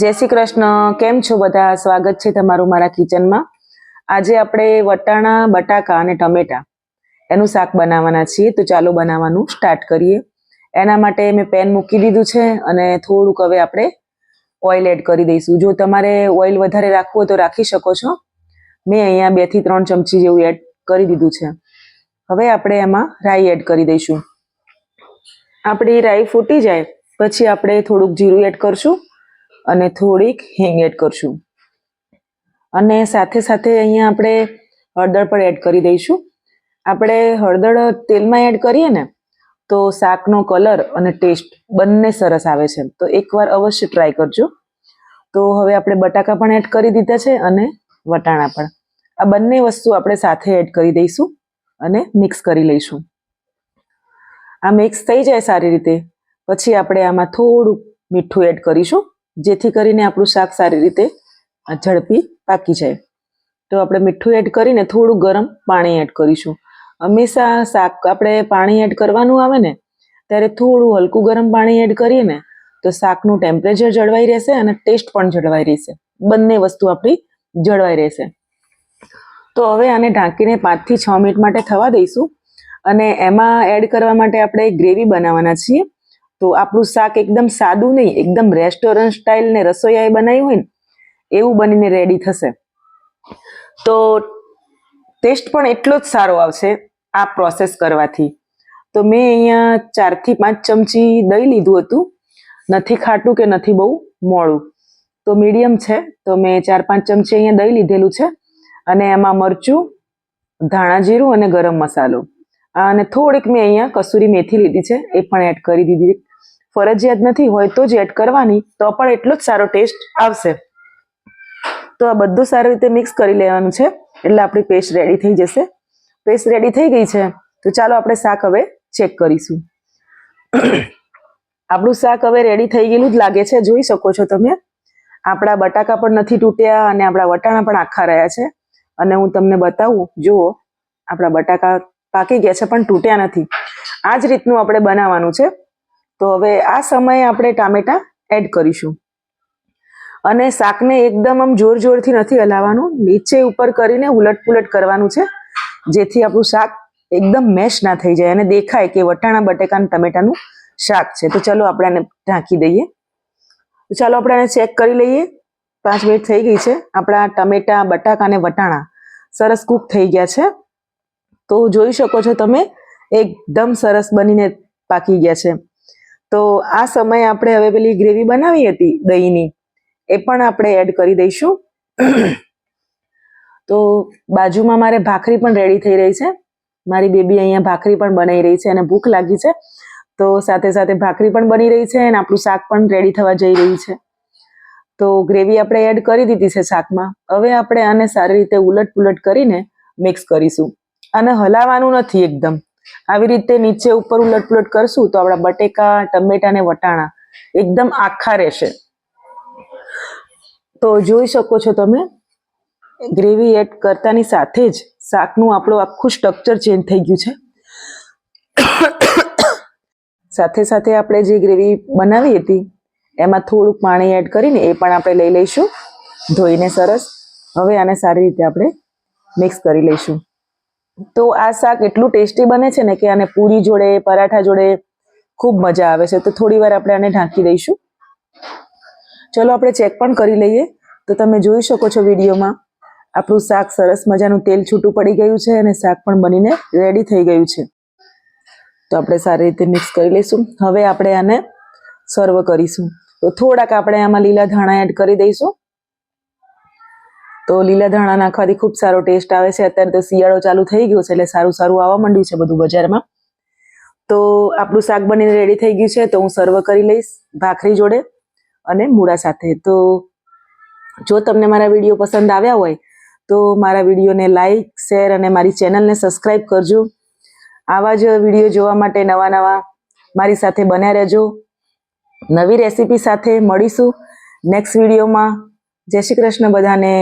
જય શ્રી કૃષ્ણ. કેમ છો બધા? સ્વાગત છે તમારું મારા કિચનમાં. આજે આપણે વટાણા, બટાકા અને ટમેટા એનું શાક બનાવવાના છીએ. તો ચાલો બનાવવાનું સ્ટાર્ટ કરીએ. એના માટે મેં પેન મૂકી દીધું છે અને થોડુંક હવે આપણે ઓઇલ એડ કરી દઈશું. જો તમારે ઓઇલ વધારે રાખવું હોય તો રાખી શકો છો. મેં અહીંયા બેથી ત્રણ ચમચી જેવું એડ કરી દીધું છે. હવે આપણે એમાં રાઈ એડ કરી દઈશું. આપણી રાઈ ફૂટી જાય. પછી આપણે થોડુંક જીરું એડ કરશું. અને થોડીક હિંગ એડ કરશું. અને સાથે સાથે અહીંયા આપણે હળદર પણ એડ કરી દઈશું. આપણે હળદર તેલમાં એડ કરીએ ને, તો શાકનો કલર અને ટેસ્ટ બંને સરસ આવે છે. તો એકવાર અવશ્ય ટ્રાય કરજો. તો હવે આપણે બટાકા પણ એડ કરી દીધા છે અને વટાણા પણ. આ બંને વસ્તુ આપણે સાથે એડ કરી દઈશું અને મિક્સ કરી લઈશું. આ મિક્સ થઈ જાય સારી રીતે. પછી આપણે આમાં થોડું મીઠું એડ કરીશું. જેથી કરીને આપણું શાક સારી રીતે ઝડપી પાકી જાય. તો આપણે મીઠું એડ કરીને થોડું ગરમ પાણી એડ કરીશું. હંમેશા શાક આપણે પાણી એડ કરવાનું આવે ને, ત્યારે થોડું હલકું ગરમ પાણી એડ કરીએ ને, તો શાકનું ટેમ્પરેચર જળવાઈ રહેશે અને ટેસ્ટ પણ જળવાઈ રહેશે. બંને વસ્તુ આપણી જળવાઈ રહેશે. તો હવે આને ઢાંકીને પાંચથી છ મિનિટ માટે થવા દઈશું. અને એમાં એડ કરવા માટે આપણે ગ્રેવી બનાવવાના છીએ. તો આપણું શાક એકદમ સાદું નહીં, એકદમ રેસ્ટોરન્ટ સ્ટાઇલ ને રસોઈયાએ બનાવ્યું હોય ને, એવું બનીને રેડી થશે. તો ટેસ્ટ પણ એટલો જ સારો આવશે આ પ્રોસેસ કરવાથી. તો મેં અહીંયા ચારથી પાંચ ચમચી દહીં લીધું હતું. નથી ખાટું કે નથી બહુ, મોડું. તો મીડિયમ છે, તો મેં ચાર પાંચ ચમચી અહીંયા દહીં લીધેલું છે. અને એમાં મરચું, ધાણા જીરું અને ગરમ મસાલો. અને થોડીક મેં અહીંયા કસૂરી મેથી લીધી છે, એ પણ એડ કરી દીધી ફરજિયાત નથી હોય તો જ એડ કરવાની, તો પણ એટલો જ સારો ટેસ્ટ આવશે. તો આ બધું સારી રીતે મિક્સ કરી લેવાનું છે, એટલે આપણી પેસ્ટ રેડી થઈ જશે. પેસ્ટ રેડી થઈ ગઈ છે, તો ચાલો આપણે શાક હવે ચેક કરીશું. આપણું શાક હવે રેડી થઈ ગયેલું જ લાગે છે, જોઈ શકો છો તમે. આપણા બટાકા પણ નથી તૂટ્યા અને આપણા વટાણા પણ આખા રહ્યા છે. અને હું તમને બતાવું, જુઓ, આપણા બટાકા પાકી ગયા છે, પણ તૂટ્યા નથી. આ જ રીતનું આપણે બનાવવાનું છે. તો હવે આ સમયે આપણે ટામેટા એડ કરીશું. અને શાકને એકદમ આમ જોર જોરથી નથી હલાવવાનું. નીચે ઉપર કરીને ઉલટ પુલટ કરવાનું છે, જેથી આપણું શાક એકદમ મેશ ના થઈ જાય અને દેખાય કે વટાણા, બટેકા અને ટમેટાનું શાક છે. તો ચલો આપણે આને ઢાંકી દઈએ. તો ચાલો આપણે આને ચેક કરી લઈએ. પાંચ મિનિટ થઈ ગઈ છે. આપણા ટમેટા, બટાકા અને વટાણા સરસ કૂક થઈ ગયા છે. તો જોઈ શકો છો તમે, એકદમ સરસ બનીને પાકી ગયા છે. તો આ સમયે આપણે હવે પેલી ગ્રેવી બનાવી હતી દહીંની, એ પણ આપણે એડ કરી દઈશું. તો બાજુમાં મારે ભાખરી પણ રેડી થઈ રહી છે. મારી બેબી અહીંયા ભાખરી પણ બનાવી રહી છે અને ભૂખ લાગી છે. તો સાથે સાથે ભાખરી પણ બની રહી છે અને આપણું શાક પણ રેડી થવા જઈ રહ્યું છે. તો ગ્રેવી આપણે એડ કરી દીધી છે શાકમાં. હવે આપણે આને સારી રીતે ઉલટ પુલટ કરીને મિક્સ કરીશું. અને હલાવવાનું નથી એકદમ. આવી રીતે નીચે ઉપર ઉલટ પુલટ કરશું તો આપણા બટેકા, ટમેટા ને વટાણા એકદમ આખા રહેશે. તો જોઈ શકો છો તમે, ગ્રેવી એડ કરતાની સાથે જ શાકનું આપણું આખું સ્ટ્રક્ચર ચેન્જ થઈ ગયું છે. સાથે સાથે આપણે જે ગ્રેવી બનાવી હતી, એમાં થોડુંક પાણી એડ કરીને એ પણ આપણે લઈ લઈશું. ધોઈને સરસ. હવે આને સારી રીતે આપણે મિક્સ કરી લઈશું. તો આ શાક એટલું ટેસ્ટી બને છે ને કે આને પૂરી જોડે, પરાઠા જોડે ખૂબ મજા આવે છે. તો થોડી વાર આપણે આને ઢાંકી દઈશું. ચલો, આપણે ચેક પણ કરી લઈએ. તો તમે જોઈ શકો છો વિડીયોમાં, આપણું શાક સરસ મજાનું તેલ છૂટું પડી ગયું છે અને શાક પણ બનીને રેડી થઈ ગયું છે. તો આપણે સારી રીતે મિક્સ કરી લઈશું. હવે આપણે આને સર્વ કરીશું. તો થોડાક આપણે આમાં લીલા ધાણા એડ કરી દઈશું. તો લીલા ધાણા નાખવાથી ખૂબ સારો ટેસ્ટ આવે છે. અત્યારે તો શિયાળો ચાલુ થઈ ગયો છે એટલે સારું સારું આવવા માંડ્યું છે બધું બજારમાં. તો આપણું શાક બનીને રેડી થઈ ગયું છે તો હું સર્વ કરી લઈશ ભાખરી જોડે અને મૂળા સાથે. તો જો તમને મારા વીડિયો પસંદ આવ્યા હોય તો મારા વિડીયોને લાઈક શેર અને મારી ચેનલને સબસ્ક્રાઈબ કરજો. આવા જ વીડિયો જોવા માટે નવા નવા મારી સાથે બન્યા રહેજો. નવી રેસીપી સાથે મળીશું. નેક્સ્ટ વિડીયોમાં જય શ્રી કૃષ્ણ બધાને.